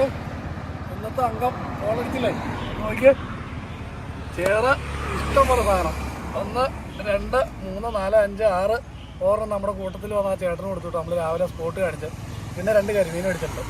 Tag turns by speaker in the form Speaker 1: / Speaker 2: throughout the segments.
Speaker 1: ഇന്നത്തെ അംഗം ഓളടിച്ചില്ലേ നോക്കിയേ. ചേറ് ഇഷ്ടംപോലെ സാധനം. ഒന്ന് രണ്ട് മൂന്ന് നാല് അഞ്ച് ആറ്. ഓർഡർ നമ്മുടെ കൂട്ടത്തിൽ വന്ന ആ ചേട്ടന് കൊടുത്തിട്ട്. നമ്മൾ രാവിലെ സ്പോട്ട് കാണിച്ച്. പിന്നെ രണ്ട് കരിമീൻ അടിച്ചിട്ടുണ്ട്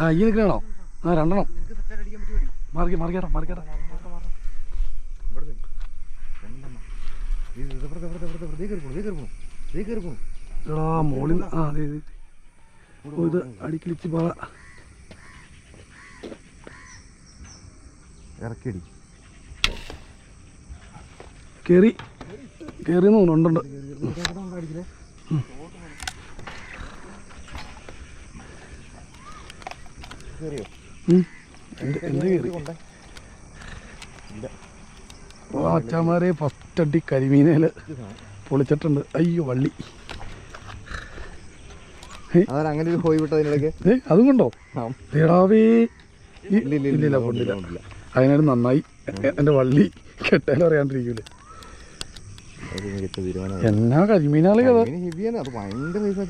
Speaker 1: ആ ഈ നിൽക്കണോ ആ രണ്ടെണ്ണം. മാറിക്ക മാറിക്കട്ടെ മാറിക്കട്ടെ എടാ മോളിൽ ആ അതെ അതെ. ഓ, ഇത് അടിക്കിളിച്ച് പാ
Speaker 2: ഇറക്കിയടി.
Speaker 1: കയറി കയറി തോന്നുന്നുണ്ട്
Speaker 2: കയറിയോ
Speaker 1: അച്ഛന്മാരെ ഫസ്റ്റ് അടി കരിമീനേൽ പൊളിച്ചിട്ടുണ്ട്. അയ്യോ വള്ളി.
Speaker 2: അങ്ങനെ ഒരു പോയി വിട്ടതിനിടയ്ക്ക്
Speaker 1: അതും കൊണ്ടോ? തേടാവേ
Speaker 2: ഇല്ല, ഇല്ല, ഇല്ല,
Speaker 1: ഇല്ലില്ല
Speaker 2: കൊണ്ടില്ല.
Speaker 1: അതിനാണ് നന്നായി. എന്റെ എന്റെ വള്ളി കെട്ടാൻ അറിയാണ്ടിരിക്കൂലേ എന്നാ കരിമീനാളി കഥ?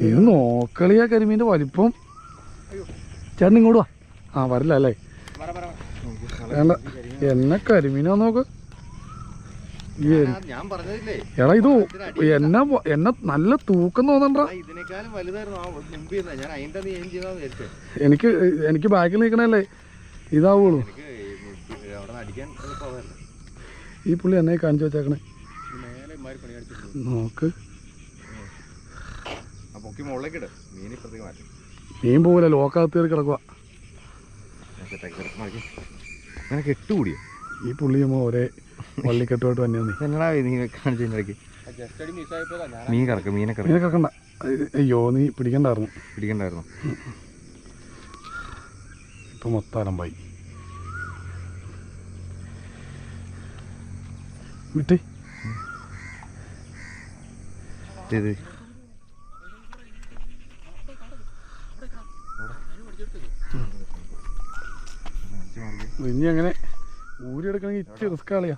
Speaker 1: ഇത് നോക്കളിയാ കരിമീന്റെ വലിപ്പം. ചേട്ടൻ ഇങ്ങോട്ട് വാ. ആ വരില്ല അല്ലേ? വേണ്ട എന്നെ കരിമീനാ നോക്ക്. എടാ ഇത് എന്നെ എന്നെ നല്ല തൂക്കം തോന്നണ്ട എനിക്ക് എനിക്ക് ബാക്കിൽ നിൽക്കണല്ലേ? ഇതാവുള്ളൂ.
Speaker 2: ഈ
Speaker 1: പുള്ളി എന്നെ കാണിച്ചു വെച്ചേക്കണേ. നോക്ക്.
Speaker 2: മീൻ
Speaker 1: പോവില്ല ലോക്കകത്ത് കയറി കിടക്കുക
Speaker 2: അങ്ങനെ കെട്ടുകൂടിയ
Speaker 1: ഈ പുള്ളി നമ്മൾ ഒരേ വള്ളിക്കെട്ടുമായിട്ട് തന്നെയാണ്
Speaker 2: എന്നാ നീ കാണിച്ചതിന്റെ ഇടയ്ക്ക്? മീൻ കറക്കും മീനെ കറക്കും.
Speaker 1: മീനെ കറക്കണ്ട. അയ്യോ നീ പിടിക്കണ്ടായിരുന്നു.
Speaker 2: പിടിക്കണ്ടായിരുന്നു.
Speaker 1: ഇപ്പം മൊത്തം പോയി വിട്ടേ.
Speaker 2: ഇത്
Speaker 1: ഇനി അങ്ങനെ ഊരിയെടുക്കണമെങ്കിൽ ഇച്ചിരി റിസ്ക് കളിയാ.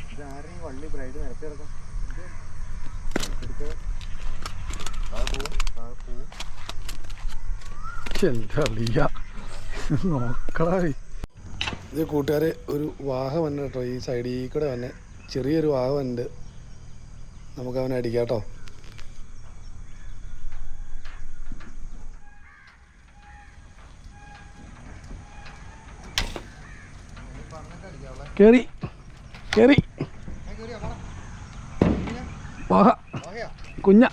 Speaker 2: എനിക്ക് ആരെയും വള്ളി ബ്രൈഡ് നിരത്തി കിടക്കാം.
Speaker 1: നോക്കടാ ഇത് കൂട്ടുകാരെ ഒരു വാഹ വന്നു കേട്ടോ. ഈ സൈഡിൽ കൂടെ വന്നെ. ചെറിയൊരു വാഹ വന്നുണ്ട് നമുക്ക് അവനെ അടിക്കാം കേട്ടോ. കേറി. കേറി. വാഹ. കുഞ്ഞ.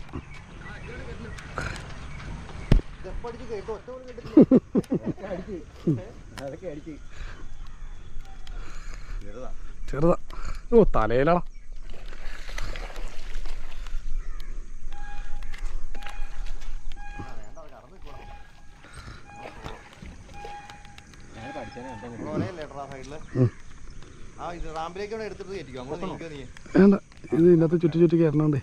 Speaker 1: ചെറുതാ. ഓ തലയിലടാ. വേണ്ട ഇത് ഇതിനകത്ത് ചുറ്റി ചുറ്റി കയറണോണ്ടേ.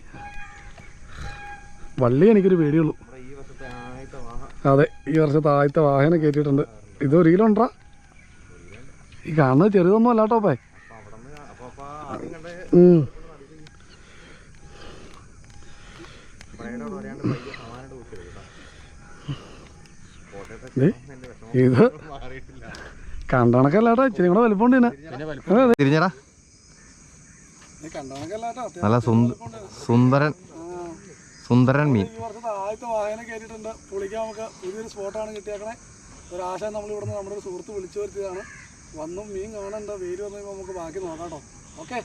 Speaker 1: വള്ളി എനിക്കൊരു പേടിയുള്ളൂ
Speaker 2: നമ്മുടെ ഈ വർഷത്തെ ആദ്യത്തെ വാഹനം
Speaker 1: അതെ ഈ വർഷം താഴത്തെ വാഹനം കയറ്റിയിട്ടുണ്ട്. ഇത് ഒരു കിലോ ഉണ്ടാ ഈ കാണുന്നത് ചെറുതൊന്നും അല്ല കേട്ടോ പേ
Speaker 2: അപ്പൊ
Speaker 1: ഇത്
Speaker 2: മാറിയിട്ടില്ല
Speaker 1: കണ്ടണക്കല്ല കേട്ടോ ഇച്ചിരി കൂടെ വലിപ്പമുണ്ട്.
Speaker 2: തിരിഞ്ഞടാ. നല്ല സുന്ദ സുന്ദരൻ. സുന്ദരൻ മീൻ.
Speaker 1: അപ്പൊ ആദ്യത്തെ കയറ്റിയിട്ടുണ്ട്. നമുക്ക് പുതിയൊരു സ്പോട്ടാണ് കിട്ടിയേക്കണേ. ഒരാശ നമ്മൾ ഇവിടുന്ന് നമ്മുടെ ഒരു സുഹൃത്ത് വിളിച്ചു വരുത്തിയതാണ്. വന്നും മീൻ കാണണ്ട വെയിൽ വന്നു കഴിയുമ്പോൾ നമുക്ക് ബാക്കി നോക്കാം കേട്ടോ. ഓക്കെ.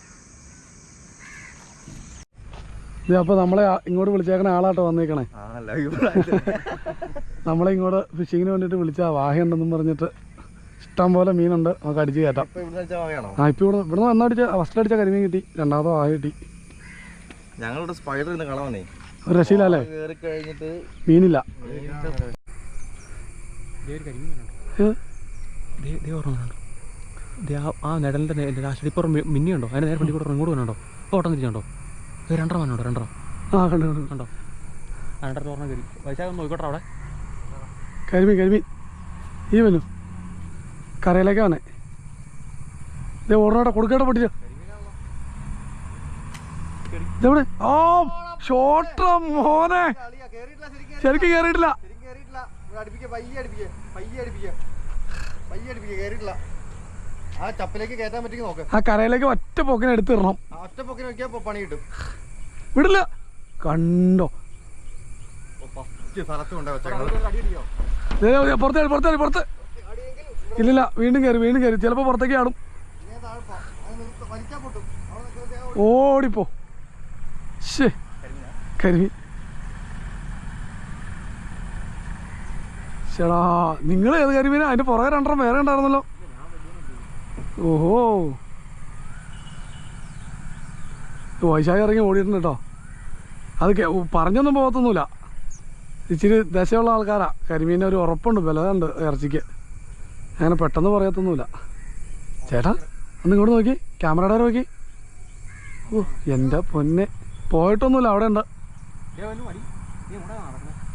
Speaker 1: ഇത് അപ്പോൾ നമ്മളെ ഇങ്ങോട്ട് വിളിച്ചേക്കണ ആളാട്ടോ വന്നേക്കണേ. നമ്മളെ ഇങ്ങോട്ട് ഫിഷിങ്ങിന് വേണ്ടിയിട്ട് വിളിച്ച വാഹയുണ്ടെന്നും പറഞ്ഞിട്ട് ഇഷ്ടം പോലെ മീനുണ്ട്. നമുക്ക് അടിച്ച് കയറ്റാം. ആ ഇപ്പൊ ഇവിടെ ഇവിടുന്ന് വന്നടിച്ച ഫസ്റ്റ് അടിച്ച കരിമീൻ കിട്ടി. രണ്ടാമതോ വാഹ കിട്ടി.
Speaker 2: ഞങ്ങളുടെ സ്പൈഡർ ഇന്ന് കളവന്നേ
Speaker 1: ഒരു രക്ഷയില്ലല്ലേ?
Speaker 3: കഴിഞ്ഞിട്ട്
Speaker 1: മീനില്ല.
Speaker 2: ആ ആ ഇപ്പുറം മിന്നിയുണ്ടോ? അതിന് നേരെ വണ്ടി കൂടെ ഇങ്ങോട്ട് വന്നുണ്ടോ ഇപ്പോൾ ഓട്ടം തിരിച്ചുണ്ടോ രണ്ടര വന്നുണ്ടോ രണ്ടര
Speaker 1: ആ കണ്ടു കണ്ടു.
Speaker 2: കണ്ടോ രണ്ടര ഓർമ്മ കയറി വൈശാഖം നോക്കിക്കോട്ടെ അവിടെ.
Speaker 1: കരിമീൻ കരിമീൻ. ഈ വന്നു. കരയിലേക്കാ വന്നേ. ഇതേ ഓർണോട്ടെ കൊടുക്കട്ടെ പൊട്ടിച്ചോ. ഇതെവിടെ ആ ഷോട്ട മോനെ. ശരിക്കും
Speaker 3: കേറിയിട്ടില്ല. ആ നോക്ക്
Speaker 1: ആ കരയിലേക്ക് ഒറ്റ പൊക്കിനെ എടുത്തിടണം
Speaker 3: ഒറ്റ പൊക്കിനെ പണി കിട്ടും
Speaker 1: വിടില്ല. കണ്ടോ? ദേ, ദേ, പുറത്ത് ഇല്ലില്ല വീണ്ടും കയറി വീണ്ടും കയറി. ചിലപ്പോ പുറത്തേക്ക് ആടും ഓടിപ്പോ. ശേ കരിമീൻ ചേടാ നിങ്ങൾ ഏത് കരുവിനാ അതിന്റെ പുറകെ രണ്ടെണ്ണം വേറെ ഉണ്ടായിരുന്നല്ലോ. ഓഹോ. വൈശാഖ് ഇറങ്ങി ഓടിയിട്ടുണ്ട് കേട്ടോ. അത് പറഞ്ഞൊന്നും പോകത്തൊന്നുമില്ല. ഇച്ചിരി ദശയുള്ള ആൾക്കാരാ. കരിമീനെ ഒരു ഉറപ്പുണ്ട് ബലമുണ്ട് ഇറച്ചിക്ക്. അങ്ങനെ പെട്ടെന്ന് പറയത്തൊന്നുമില്ല. ചേട്ടാ ഒന്ന് ഇങ്ങോട്ട് നോക്കി. ക്യാമറയുടെ നോക്കി. ഓ എന്റെ പൊന്നെ. പോയിട്ടൊന്നുമില്ല അവിടെ ഉണ്ട്.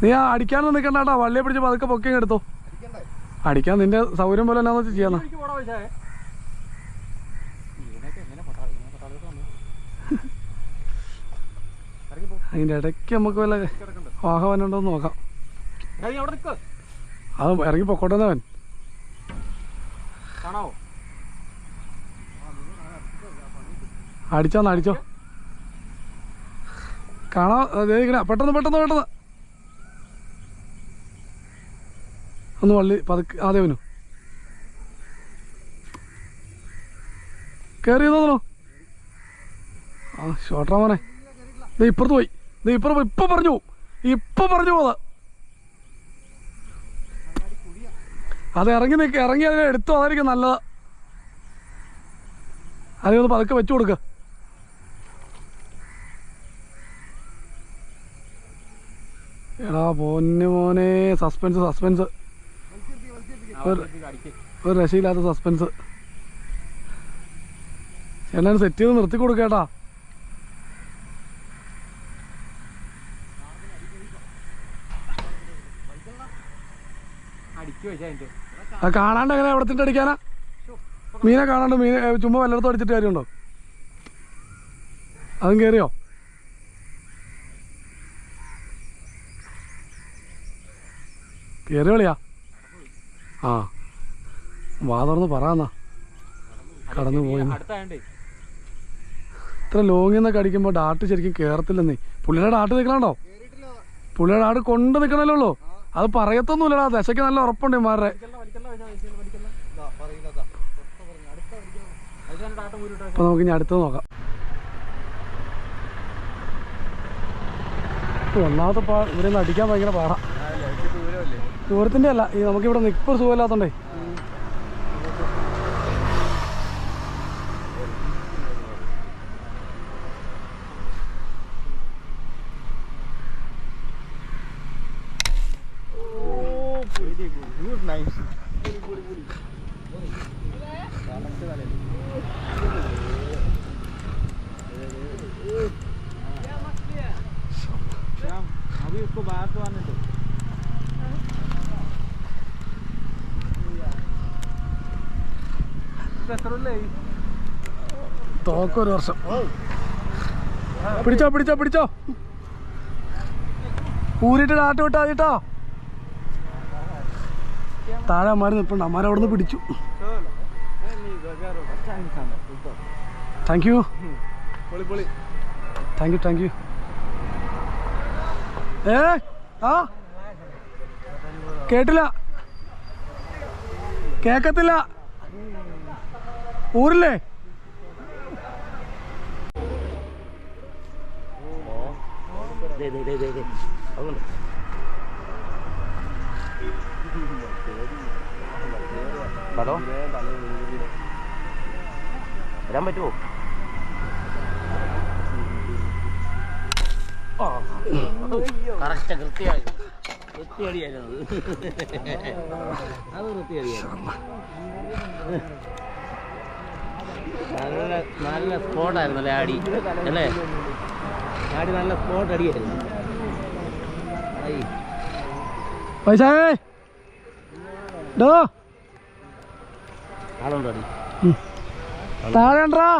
Speaker 2: നീ
Speaker 1: ആ അടിക്കാനൊന്നും നിൽക്കണ്ട കേട്ടോ വള്ളിയെ പിടിച്ച് പതുക്കെ പൊക്കി എടുത്തോ? അടിക്കാൻ നിന്റെ സൗകര്യം പോലെ എന്നാന്ന് വെച്ചാൽ ചെയ്യാന്നാ അതിന്റെ ഇടയ്ക്ക് നമുക്ക് വല്ല വാഹവനുണ്ടോ എന്ന് നോക്കാം. അത് ഇറങ്ങി പൊക്കോട്ടെന്നവൻ അടിച്ചോന്ന് അടിച്ചോ. കാണാ. ദേ ഇങ്ങനെ. പെട്ടെന്ന് പെട്ടെന്ന് പെട്ടെന്ന്. ഒന്ന് വള്ളി പതുക്കെ. ആദ്യ വനു. കയറി തോന്നണോ ആ ഷോട്ടാ മോനെ. നീ ഇപ്പുറത്ത് പോയി. നീ ഇപ്പുറ ഇപ്പൊ പറഞ്ഞു പോകും ഇപ്പൊ പറഞ്ഞു പോതാ അത് ഇറങ്ങി നിൽക്കുക ഇറങ്ങി അതിനെ എടുത്തു. അതായിരിക്കും നല്ലത്. അതിനൊന്ന് പതുക്കെ വെച്ചു കൊടുക്കുക എടാ പൊന്നു മോനെ സസ്പെൻസ് സസ്പെൻസ് ഒരു രക്ഷയില്ലാത്ത സസ്പെൻസ് ചേട്ടൻ സെറ്റ് ചെയ്ത് നിർത്തി കൊടുക്കേട്ടാ അത് കാണാണ്ട് എങ്ങനെ എവിടത്തിട്ട് അടിക്കാനാ? മീനെ കാണാണ്ട് മീനെ ചുമ്മാ വല്ലയിടത്തും അടിച്ചിട്ട് കാര്യമുണ്ടോ? അതും കയറിയോ കയറി വിളിയാ ആ. വാ തുറന്ന് പറയാന്നാ കടന്നു
Speaker 2: പോയി
Speaker 1: ഇത്ര ലോങ്ങിൽ നിന്നൊക്കെ അടിക്കുമ്പോൾ ഡാട്ട് ശരിക്കും കയറത്തില്ലെന്നേ പുള്ളിയുടെ ഡാട്ട് നിൽക്കണോ പുള്ളിയുടെ ഡാട്ട് കൊണ്ട് നിൽക്കണല്ലോ ഉള്ളൂ. അത് പറയത്തൊന്നുമില്ലടാ. ദശയ്ക്ക് നല്ല ഉറപ്പുണ്ട് ഇമാരുടെ ഇപ്പൊ നമുക്ക് ഇനി അടുത്തത് നോക്കാം. ഒന്നാമത്തെ പാ നിന്ന് അടിക്കാൻ ഭയങ്കര പാടാ. ദൂരത്തിന്റെ അല്ല ഈ നമുക്കിവിടെ നിൽപ്പ് സുഖമില്ലാത്തോണ്ടേ
Speaker 3: Good, nice.
Speaker 2: अभी उसको बाहर तो आने दो
Speaker 1: തോക്കൊരു വർഷം. പിടിച്ചോ പിടിച്ചോ പിടിച്ചോ. ഊരിട്ട് ഡാട്ട് വിട്ടാ കേട്ടോ താഴെ അമ്മാര് നിൽപ്പുണ്ട് അമ്മാര് അവിടെ നിന്ന് പിടിച്ചു. Thank you thank you thank you ഏ ആ. കേട്ടില്ല. കേക്കത്തില്ല. ഊരില്ലേ?
Speaker 4: ഹലോ വരാൻ പറ്റുമോ? കറക്റ്റ് കൃത്യമായി. വൃത്തിയടിയായിരുന്നു അത് കൃത്യടിയായിരുന്നു. നല്ല നല്ല സ്പോട്ടായിരുന്നു അല്ലേ ആടി? അല്ലേ? ആടി നല്ല സ്പോട്ട് അടിയായിരുന്നു.
Speaker 1: പൈസ!
Speaker 4: ആളുണ്ടോ അടി
Speaker 1: താഴെ ഉണ്ടെടാ.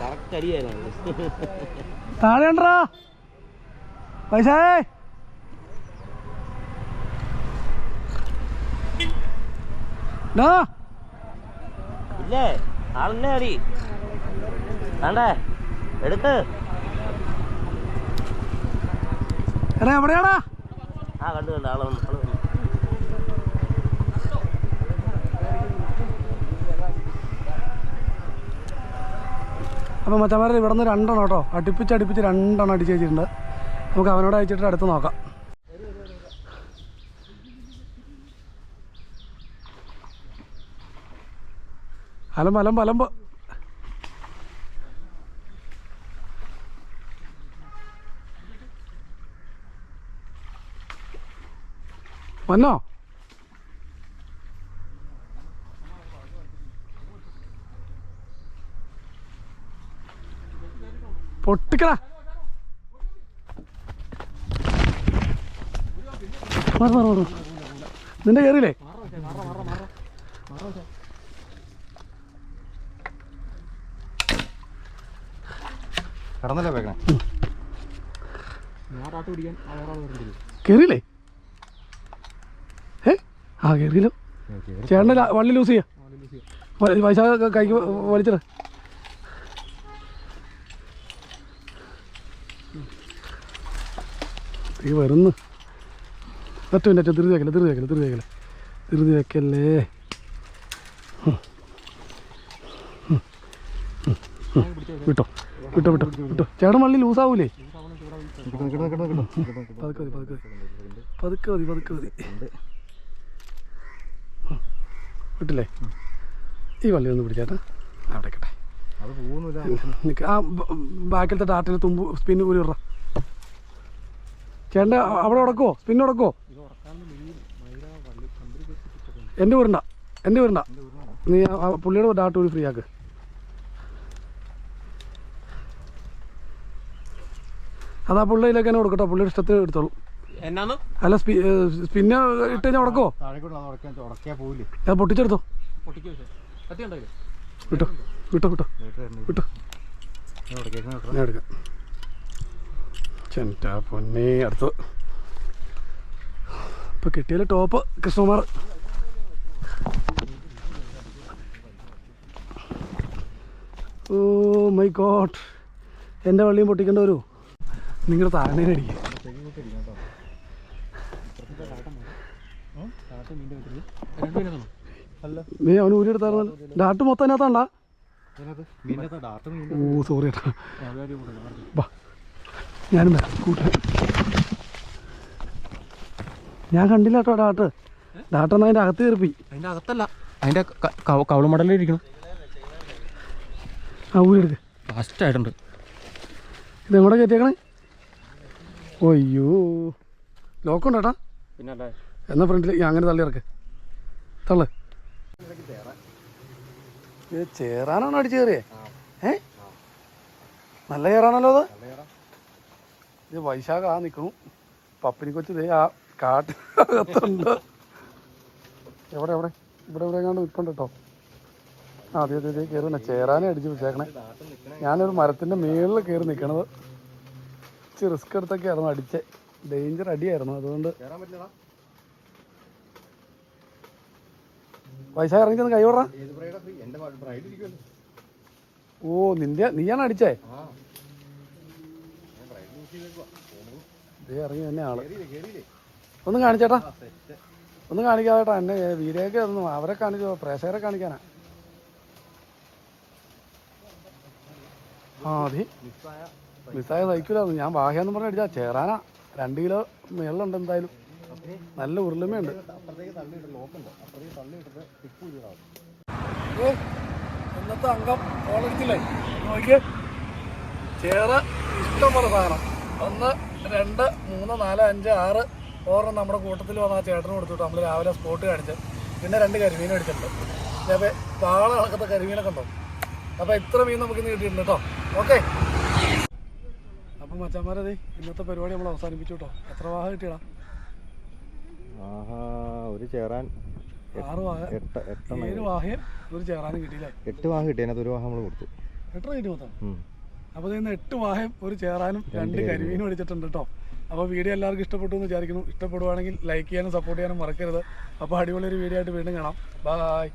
Speaker 4: കറക്റ്റ് അടിയായിരുന്നു.
Speaker 1: താഴെ ഉണ്ടെടാ. പൈസേ! ഡോ!
Speaker 4: ഇല്ലേ ആളില്ലേ അടി? വേണ്ടേ? എടുക്ക്.
Speaker 1: എടാ എവിടെയാടാ?
Speaker 4: ആ കണ്ടു കണ്ടു. ആൾ വന്നു ആൾ വന്നു.
Speaker 1: അപ്പോൾ ഇവിടെ നിന്ന് രണ്ടെണ്ണം കേട്ടോ. അടുപ്പിച്ച് അടുപ്പിച്ച് രണ്ടെണ്ണം അടിച്ച് വെച്ചിട്ടുണ്ട്. നമുക്ക് അവനോട് അയച്ചിട്ട് അടുത്ത് നോക്കാം. അലമ്പ് അലമ്പ അലമ്പ. വന്നോ? പൊട്ടിക്കടാ. നിന്റെ കയറിയില്ലേ? കയറിയില്ലേ ഏ ആ വള്ളി ലൂസ് ചെയ്യാ. പൈസ കൈക്ക് വലിച്ചിട്ട് ഈ വരുന്നു. ഒറ്റ മിനിറ്റ് തിരുതി വെക്കല്ലേ തിരുതി വെക്കല്ലേ തിരുതി വെക്കല്ലേ തിരുതി വെക്കല്ലേ. കിട്ടോ വിട്ടോ വിട്ടോ വിട്ടോ. ചേട്ടൻ വള്ളി ലൂസാവൂലേ? പതുക്കെ മതി. വിട്ടില്ലേ? ഈ വള്ളി ഒന്ന് പിടിച്ചേട്ടാ അവിടെ കേട്ടെ ആ ബാക്കിലത്തെ ടാറ്റിന് തുമ്പ് സ്പിന്ന് കൂടി വിടറ ചേട്ടന്റെ അവിടെ ഉടക്കോ സ്പിന്ന് ഉടക്കോ എന്റെ വീരണ്ട എന്റെ വീരണ്ട നീ പുള്ളിയുടെ ഡാട്ട് കൂടി ഫ്രീ ആക്ക്. അത് ആ പുള്ളിയിലേക്ക് തന്നെ കൊടുക്കട്ടോ. പുള്ളിയുടെ ഇഷ്ടത്തിന് എടുത്തോളൂ.
Speaker 2: എന്നാന്ന്?
Speaker 1: അല്ല പിന്നെ സ്പിന്ന് ഇട്ട് കഴിഞ്ഞാൽ ഉടക്കോ?
Speaker 3: അത്
Speaker 1: പൊട്ടിച്ചെടുത്തോ? വിട്ടോ. വിട്ടോ വിട്ടോ. വിട്ടോ.
Speaker 3: ഞാൻ
Speaker 1: എടുക്കാം. പൊന്നേ അടുത്ത് ഇപ്പൊ കിട്ടിയാൽ top Krishnakumar. Oh my god. എന്റെ വള്ളിയും പൊട്ടിക്കേണ്ട വരൂ. നിങ്ങളുടെ താഴെ അടിക്കും. നീ അവന് ഊരി എടുത്തായിരുന്നല്ലോ ഡാട്ട് മൊത്തം അതിനകത്താണ്ടാ ഓ സോറി ഏട്ടാ. വാ ഞാനും വരാം. കൂട്ട്. ഞാൻ കണ്ടില്ല കേട്ടോ ഡാട്ട് ഡാട്ട് എന്നാ അതിന്റെ അകത്ത് കയറിപ്പി
Speaker 2: അതിന്റെ അകത്തല്ല അതിന്റെ കവളുമടലിൽ ഇരിക്കണം.
Speaker 1: ആ ഊരി എടുക്ക്.
Speaker 2: ഫാസ്റ്റ് ആയിട്ടുണ്ട്.
Speaker 1: ഇത് എങ്ങോട്ട് കയറ്റിയേക്കണേ? ഒയ്യോ ലോക്കുണ്ട് ഏട്ടാ
Speaker 2: പിന്നെ
Speaker 1: എന്നാ ഫ്രണ്ടിൽ അങ്ങനെ തള്ളി ഇറക്ക്. തള്ളു. ഇത് ചേറാനാണോ അടിച്ചു കയറിയേ? ഏ? നല്ല ചേറാണല്ലോ അത്? ഇത് വൈശാഖ ആ നിൽക്കണു പപ്പിനി കൊച്ചു ദേ ആ കാട്ടിനകത്തുണ്ട് എവിടെ എവിടെ? ഇവിടെ ഇവിടെ എങ്ങാണ്ട് നിൽപ്പുണ്ട് കേട്ടോ. ആ അതെ അതെ അതെ കയറുന്ന ചേരാനെ അടിച്ച് വെച്ചേക്കണേ ഞാനൊരു മരത്തിന്റെ മേളിൽ കയറി നിൽക്കണത് ഇച്ചിരി റിസ്ക് എടുത്തൊക്കെ ആയിരുന്നു അടിച്ചേ ഡേഞ്ചർ അടിയായിരുന്നു. അതുകൊണ്ട് പൈസ ഇറങ്ങി കൈവിടാ കൈ വിടറാ ഓ നിന്റെ നീയാണ് അടിച്ചേ? ഇറങ്ങി തന്നെ
Speaker 3: ആൾ.
Speaker 1: ഒന്ന് കാണിച്ചേട്ടാ. ഒന്ന് കാണിക്കാതേട്ടാ. എന്നെ വീഡിയോക്ക് ഒന്നും അവരെ കാണിച്ചോ പ്രേക്ഷകരെ കാണിക്കാനാ. ആ അതെ.
Speaker 3: മിസ്സായ
Speaker 1: മിസ്സായ ഞാൻ വാഹ്യാന്ന് പറഞ്ഞ അടിച്ചാ ചേറാനാ. രണ്ട് കിലോ മേളുണ്ട് എന്തായാലും. നല്ല ഉരുളിമയുണ്ട്. ഇന്നത്തെ അംഗം കോളേജിലെ നോക്കിയേ. ചേറ ഇഷ്ടംപോലെ സാധനം. ഒന്ന് രണ്ട് മൂന്ന് നാല് അഞ്ച് ആറ്. ഓർമ്മ നമ്മുടെ കൂട്ടത്തിൽ വന്ന ആ ചേട്ടന് കൊടുത്തിട്ട്. നമ്മൾ രാവിലെ സ്പോട്ട് കാണിച്ച്. പിന്നെ രണ്ട് കരിമീൻ അടിച്ചിട്ടുണ്ട്. അപ്പോൾ പാള കണക്കത്തെ കരിമീനൊക്കെ ഉണ്ടോ? അപ്പോൾ ഇത്ര മീൻ നമുക്ക് ഇന്ന് കിട്ടിയിട്ടുണ്ട് കേട്ടോ. ഓക്കെ. അപ്പം മച്ചന്മാരതേ ഇന്നത്തെ പരിപാടി നമ്മൾ അവസാനിപ്പിച്ചു കേട്ടോ. എത്ര വാഹ കിട്ടിയടാ?
Speaker 3: ആഹാ ഒരു ചേറാൻ
Speaker 1: ആറ് വാഹ ഏഴ് വാഹയും ഒരു ചേറാനും കിട്ടിയില്ലേ?
Speaker 3: എട്ട് വാഹ കിട്ടി അതിനകത്ത് ഒരു വാഹ നമ്മൾ കൊടുത്തു.
Speaker 1: എട്ടര കിട്ടി മൊത്തം. അപ്പോൾ ഇന്ന് എട്ട് വാഹയും ഒരു ചേറാനും രണ്ട് കരിമീനും അടിച്ചിട്ടുണ്ട് കേട്ടോ. അപ്പോൾ വീഡിയോ എല്ലാവർക്കും ഇഷ്ടപ്പെട്ടു എന്ന് വിചാരിക്കുന്നു. ഇഷ്ടപ്പെടുവാണെങ്കിൽ ലൈക്ക് ചെയ്യാനും സപ്പോർട്ട് ചെയ്യാനും മറക്കരുത്. അപ്പോൾ അടിപൊളി ഒരു വീഡിയോ ആയിട്ട് വീണ്ടും കാണാം. ബായ്